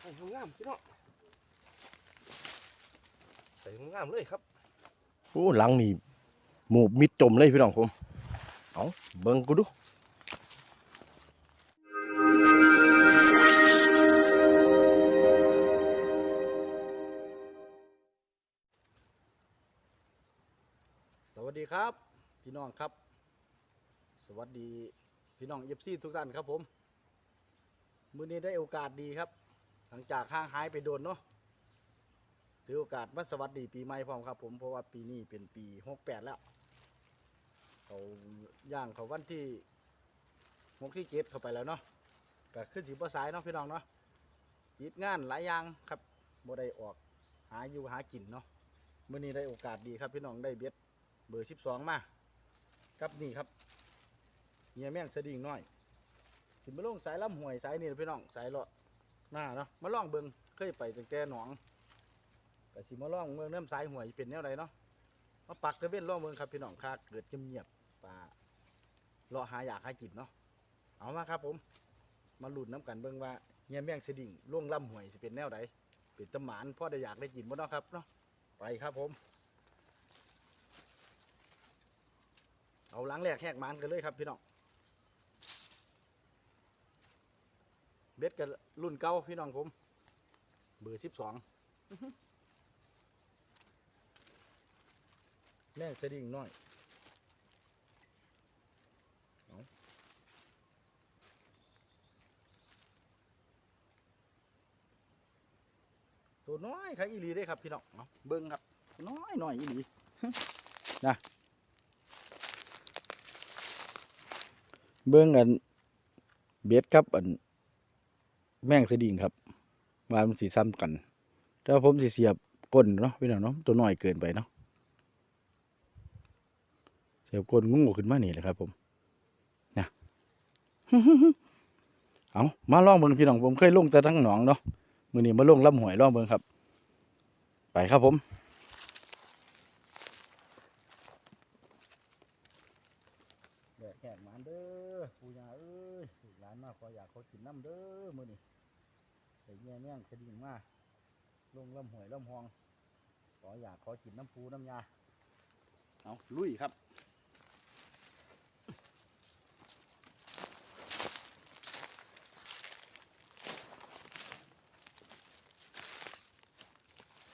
ใส่งามพี่น้องใส่งามเลยครับโอ้หลังนี่หมูมิดจมเลยพี่น้องผม เอาเบิ่งกูดูสวัสดีครับ พี่น้องครับ สวัสดี พี่น้องเอฟซีทุกท่านครับผม มื้อนี้ได้โอกาสดีครับ หลังจากห่างหายไปโดนเนาะถือโอกาสมาสวัสดีปีใหม่พร้อมครับผมเพราะว่าปีนี้เป็นปีหกแปดแล้วเขาย่างเขาวันที่หกที่เจ็ดเข้าไปแล้วเนาะก็ขึ้นสีบ่สายเนาะพี่น้องเนาะยิดงานหลายอย่างครับบ่ได้ออกหาอยู่หากินเนาะมื้อนี้ได้โอกาสดีครับพี่น้องได้เบ็ดเบอร์สิบสองมาครับนี่ครับ เงียแม่งสะดิ่งน้อยสิมาลงสายลำห้วยสายนี่พี่น้องสายเลาะหน้าเนาะมาล่องเบิงเคยไปตั้งแต่หนองก็สิมาล่องเมืองน้ำสายห้วยเป็นแนวใดเนาะมาปักตะเวนล่องเมืองครับพี่น้องคาเกิดเงียบป่าเลาะหาอยากหากินเนาะเอามาครับผม มาหลุ้นน้ำกันเบิงว่าเงียแม่งสะดิ่งล่วงลำห้วยสิเป็นแนวใดเป็นตะหมานพ่อได้อยากได้กินบ่เนาะครับเนาะไปครับผม เอาล้างแรกแหกมันกันเลยครับพี่น้อง เบ็ดกับรุ่นเก่าพี่น้องผม เบอร์สิบสองแม่งสะดิ่งน้อยตัวน้อยครับอีหลีได้ครับพี่น้องเอาเบิ้งครับ น้อยน้อยอีหลีเบิ่งอันเบ็ดครับอัน แม่งสดิ่งครับวามันสีซ้ำกันแต่ว่าผมสิเสียบก้นเนาะพี่น้องเนาะตัวน้อยเกินไปเนาะเสียบก้นงงขึ้นมานี่แหละครับ ผมนะเอามาล่องเบิ่งพี่น้องผมเคยลงแต่ทั้งหนองเนาะมือนี้มาลงลำหวยล่องเบิ่งครับ ไปครับผมแดดแห้งมันเด้อปูยาเอ้ยหลานมาขออยากขอกินน้ำเด้อมือนี้ ใส่แง่แม่งกระดิ่งมาลงลำหวยลำหอง ขออยากขอกินน้ำปูน้ำยา เอาลุยครับ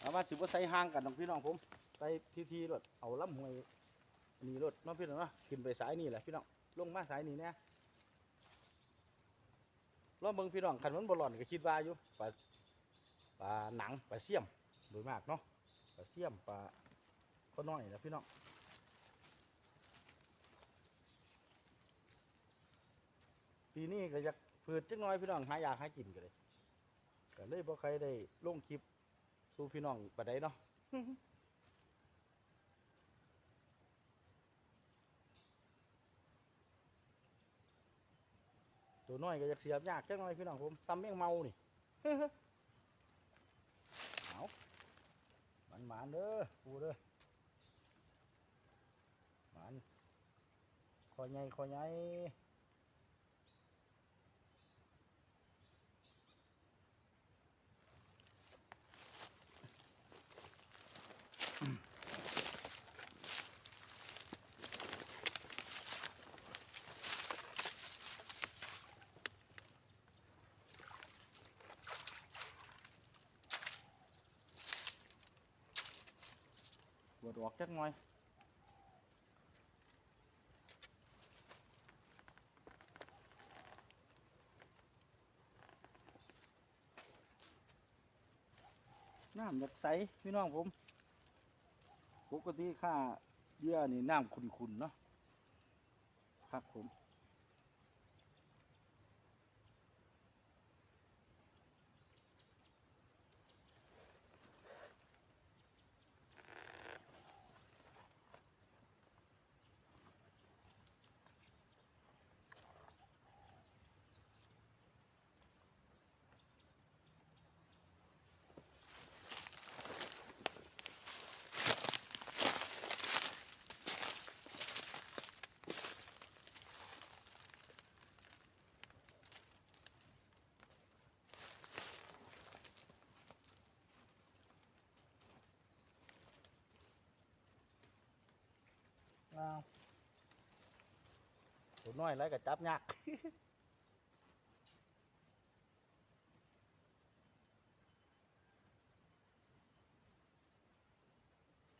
เอาว่าสิบ่ใส่ห่างกันน้องพี่น้องผมใส่ทีๆรถเอาลำหวยนี่รถน้องพี่น้องเนาะขึ้นไปสายนี่แหละพี่น้องลงมาสายนี่เนี่ย รอบเมืองพี่น้องขันมันบอลอนก็คิดว่าอยู่ปลาปลาหนังปลาเสี่ยมโดยมากเนาะปลาเสี่ยมปลาก็น้อยแหละพี่น้องปีนี้ก็อยากเปิดจักน้อยพี่น้องหายากหากินกันเลยก็เลยบ่ใครได้ลงคลิปสู่พี่น้องปานใดเนาะ ตัวน้อยก็อยากเสียบยากจังหน่อยพี่น้องผมตำแมงเมานี่เอามันหมานเด้อปูเด้อหมานคอยไงคอยไง วดออกจักหน่อยน้ำอยากใสพี่น้องผม ปกติค่าเยื่อนี่น้ำขุนๆเนาะครับผม น้อยไรก็จับยาก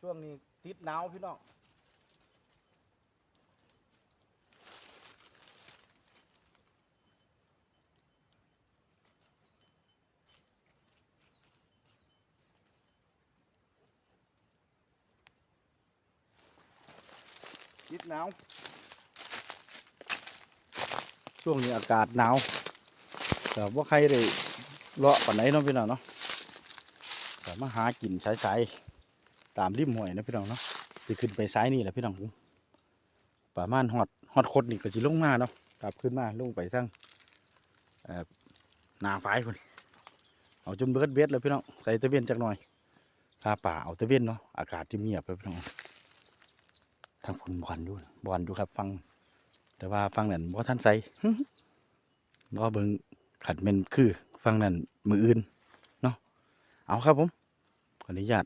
ช่วงนี้ติดหนาวพี่น้องติดหนาว ช่วงนี้อากาศหนาวแต่ว่าใครได้เลาะปันไหนเนาะพี่น้องเนาะแต่มาหากินสายๆตามริมห้วยนะพี่น้องเนาะจะขึ้นไปซ้ายนี่แหละพี่น้องผมประมาณฮอดฮอดคดนี่ก็จะลงมาเนาะกลับขึ้นมาลงไปทั้งเอ่อนาฝายคนเอาจนเบิดเบ็ดเลยพี่น้องใส่ตะเวียนจักหน่อยคาป่าเอาตะเวียนเนาะอากาศที่เงียบไปพี่น้องทางฝนบอลดูบอลดูครับฟัง แต่ว่าฟังนั่นบ่ท่านใส่บ่เบิ่งขัดแม่นคือ ฟังนั่นมืออื่นเนาะเอาครับผมขออนุญาต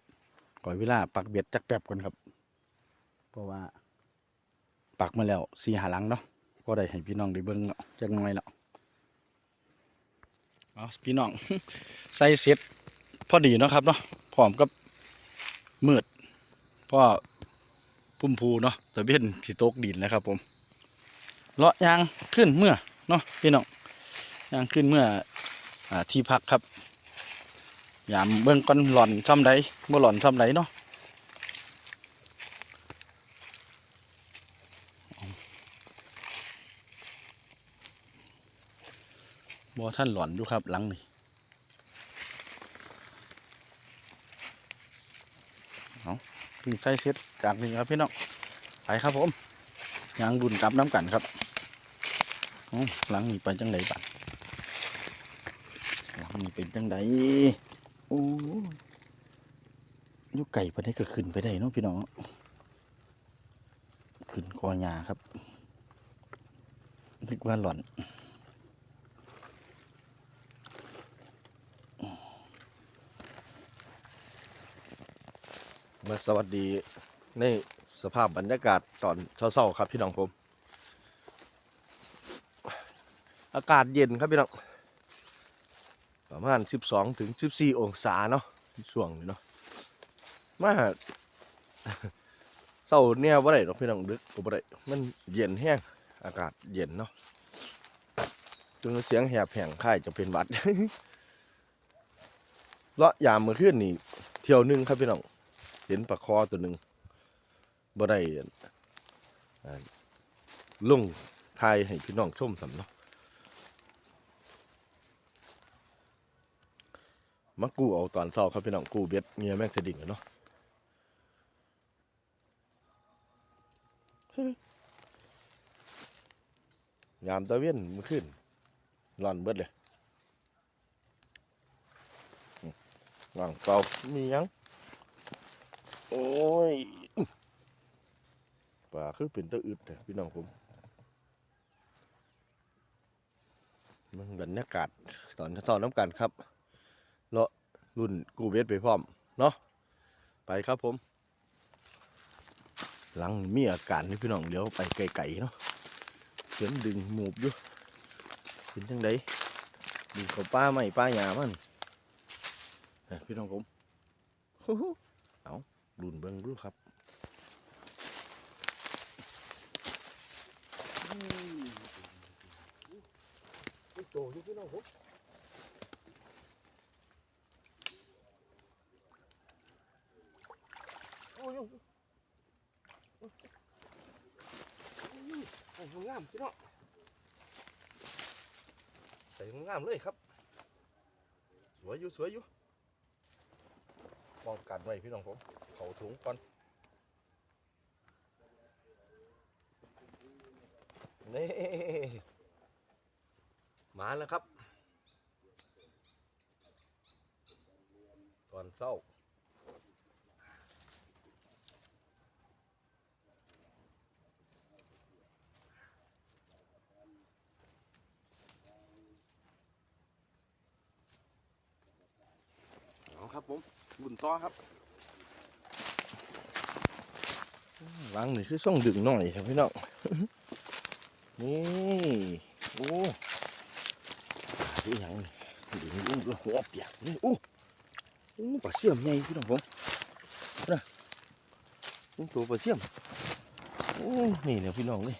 ขอเวลาปักเบ็ดจักแป๊บก่อนครับ เพราะว่า ปักมาแล้วสี่หาหลังเนาะก็ได้ให้พี่น้องได้เบิ่งแล้วจักหน่อยแล้วเอาพี่น้องใส่เสร็จพอดีเนาะครับเนาะพร้อมกับมืดพ่อพุ่มพูเนาะแตะเบียนสีตกดินแล้วครับผม เลาะยางขึ้นเมื่อเนาะพี่น้องยางขึ้นเมื่ออที่พักครับยามเบิ่งก่อนหล่อนซ่อมใดบ่หล่อนซ่อมใดเนาะบ่ท่านหล่อนอยู่ครับหลังนี่เอาเพิ่งใส่เสร็จจากนี้ครับพี่น้องไปครับผมยางดุนกลับน้ำกันครับ หลังนี้ไปจังไดบัดหลังนี้เป็นจังไดโอ้ยอยู่ไก่ปานนี้ก็ขึ้นไปได้เนาะพี่น้องขึ้นกอหญ้าครับนึกว่าหล่อนมาสวัสดีในสภาพบรรยากาศตอนเช้าๆครับพี่น้องผม อากาศเย็นครับพี่น้องประมาณ 12 ถึง 14 องศาเนาะช่วงนี้เนาะมาเศร้าเนี่ยว่าไรหรอกพี่น้องดึกก็บ่ได้มันเย็นแห้งอากาศเย็นเนาะจนเสียงแหบแห้งค่ายจะเป็นหวัดเลาะยามมื้อคืนนี่เที่ยวหนึงครับพี่น้องเห็นปลาคอตัวหนึ่งบ่ได้อ่าลงทายให้พี่น้องชมสำเนาะ มากู้เอาตอนเช้าครับพี่น้องกู้เบ็ดเงียแม่งจะดิ่งเนาะยามตะเวียนมันขึ้นร้อนเบิดเลยอืมว่างเปล่ามียัง โอ้ยป่าคือเป็นตะอึดแต่พี่น้องผมมันบรรยากาศตอนตอนน้ำกันครับ เลาะรุ่นกูเวทไปพร้อมเนาะไปครับผม หลังมีอาการนี่พี่น้องเดี๋ยวไปไกลๆเนาะเสียงดึงหมูบอยู่เป็นจังไดดึงเขาป้าไม่ป้าหยามันเอ้ยพี่น้องผมฮู้ฮู้รุ่นเบิ้งรู้ครับโตอยู่พี่น้องผมโอ้ ยโอ้ยงามพี่น้องใส่งามเลยครับ สวยอยู่สวยอยู่ป้องกันไว้พี่น้องผมเขาถุงก่อนนี่มาแล้วครับ ตอนเช้าครับผมบุญ ต่อครับอืมหนี่คือส่งดึงหน่อยครับพี่น้อง นี่ โอ้ดูหยังนี่ดึงอู้แล้วหัวเปียกนี่อู้อู้ปลาเสี่ยมใหญ่พี่น้องผมนะอู้ตัวปลาเสี่ยมโอ้นี่แหละพี่น้องเลย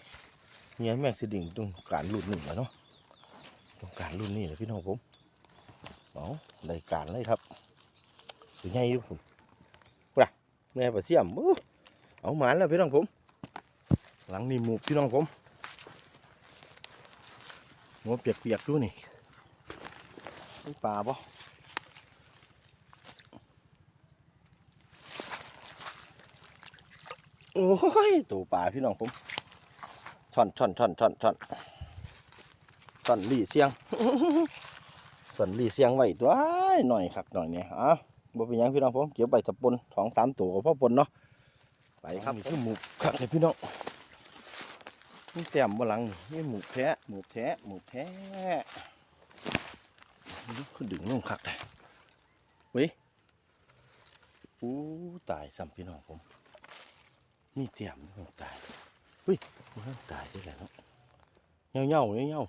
เนี่ยแม็กซิดิ่งตรงการรุ่นหนึ่งแล้วเนาะตรงการรุ่นนี่แหละพี่น้องผมเอาได้การเลยครับ ตัวใหญ่อยู่ผมว่ะแม่ปลาเสี่ยมเอาหมานแล้วพี่น้องผม หลังนี่หมูพี่น้องผมหัวเปียกๆดูนี่นี่ปลาบ่โอ้ยตัวปลาพี่น้องผมช่อนช่อนช่อนช่อนช่อนช่อนลี่เสียงส่วนลี่เสียงไว้ตัวอ้ายหน่อยครับหน่อยเนี่ยอะ บ่เป็นหยังพี่น้องผมเก็บใบตะปนสองสามตัวกับพ่อปนเนาะไปครับนี่คือหมูครับเลยพี่น้องนี่แต้มบนหลังนี่นี่หมูแท้หมูแท้หมูแท้นี่คือดึงลงคักเลยเว้ยอู้ตายซ้ำพี่น้องผม นี่แต้มลงตายเฮ้ยมันตายได้แล้วเนาะเงาเงาเงาเงา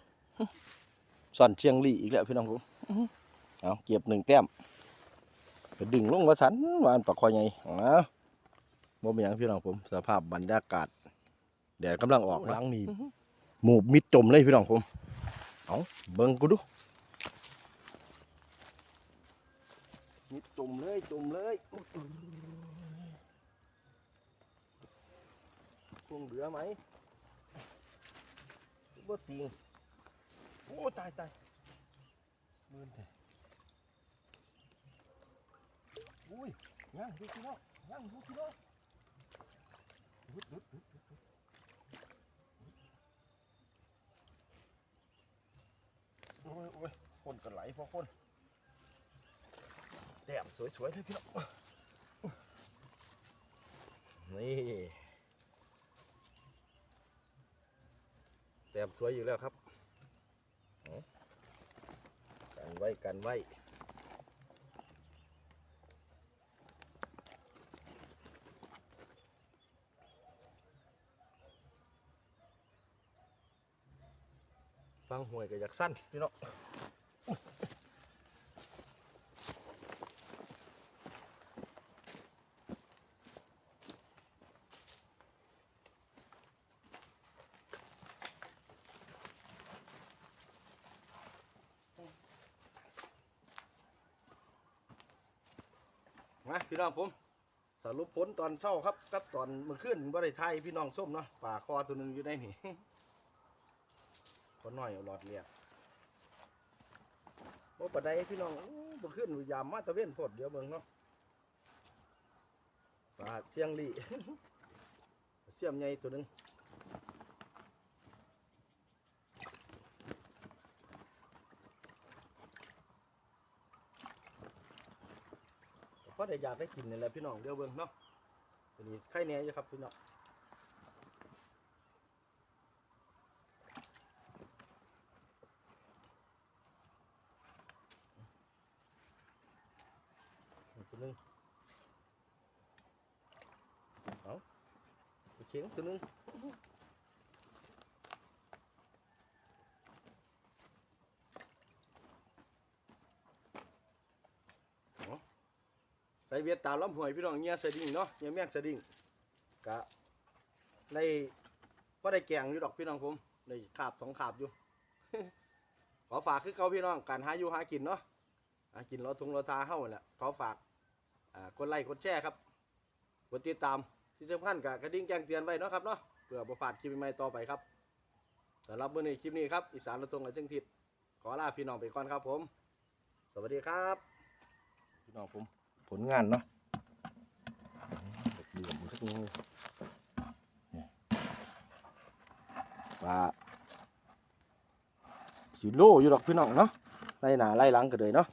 ๆซ่อนเชียงลีอีกแล้วพี่น้องผมเอาเก็บหนึ่งแต้ม ไปดึงลงมาสันวานปากคอยไงอ๋อบ่เป็นหยังพี่น้องผมสภาพบรรยากาศแดดกำลังออกหลังนี่หมูมิดจมเลยพี่น้องผมเอาเบิ่งกูดูมิดจมเลยจมเลยคงเหลือไหมบ่ติงโอ้ตายตายมืนแท้ อุ้ยย่างดูพี่น้องย่างดูพี่น้องอึดอึดอึดโอ้ยโอ้ยคนกันไหลพอคนแต้มสวยๆเลยพี่น้องนี่แต้มสวยอยู่แล้วครับกันไว้กันไว้ ห่วยก็อยากสั้นพี่น้องมาพี่น้องผมสรุปผลตอนเช้าครับกับตอนเมื่อคืนบ่ได้ทยพี่น้องส้มเนาะป่าคอตัวหนึ่งอยู่ได้นี่ นี่คนน้อยเอาหลอดเลียดโอ้ปะไดพี่น้องอู้เมื่อคืนยามมาตะเวนพดเดี๋ยวเบิ่งเนาะปลาเสียงลี่เสียมใหญ่ตัวหนึงพอได้อยากได้กินนี่แหละพี่น้องเดี๋ยวเบิ่งเนาะตัวนี้ไข่แน่อยู่ครับพี่น้องอีกตัวหนึงเอา ขียงตัวนึงใส่เวียดตามลำหวยพี่น้องเงี้ยสดิ้งเนาะเงี้ยแมงสดิ้งกะในก็ได้แกงอยู่ดอกพี่น้องผมได้ขาบสองขาบอยู่ ขอฝากคือเขาพี่น้องการหาอยู่หากินเนาะหากินรอทุงรอทาเฮ้าแหละขอฝากกดไลค์กดแชร์ครับกดติดตาม ที่สำคัญกับกระดิ่งแจ้งเตือนไว้เนาะครับเนาะเพื่อประพลาดคลิปใหม่ๆต่อไปครับสำหรับมื้อนี้คลิปนี้ครับอีสานระทงกับเชิงทิศขอลาพี่น้องไปก่อนครับผม สวัสดีครับพี่น้องผมผลงานเนาะเดือดสักนิดปลาสิโลอยู่ดอกพี่น้องเนาะไล่หนาไล่หลังกันเลยเนาะ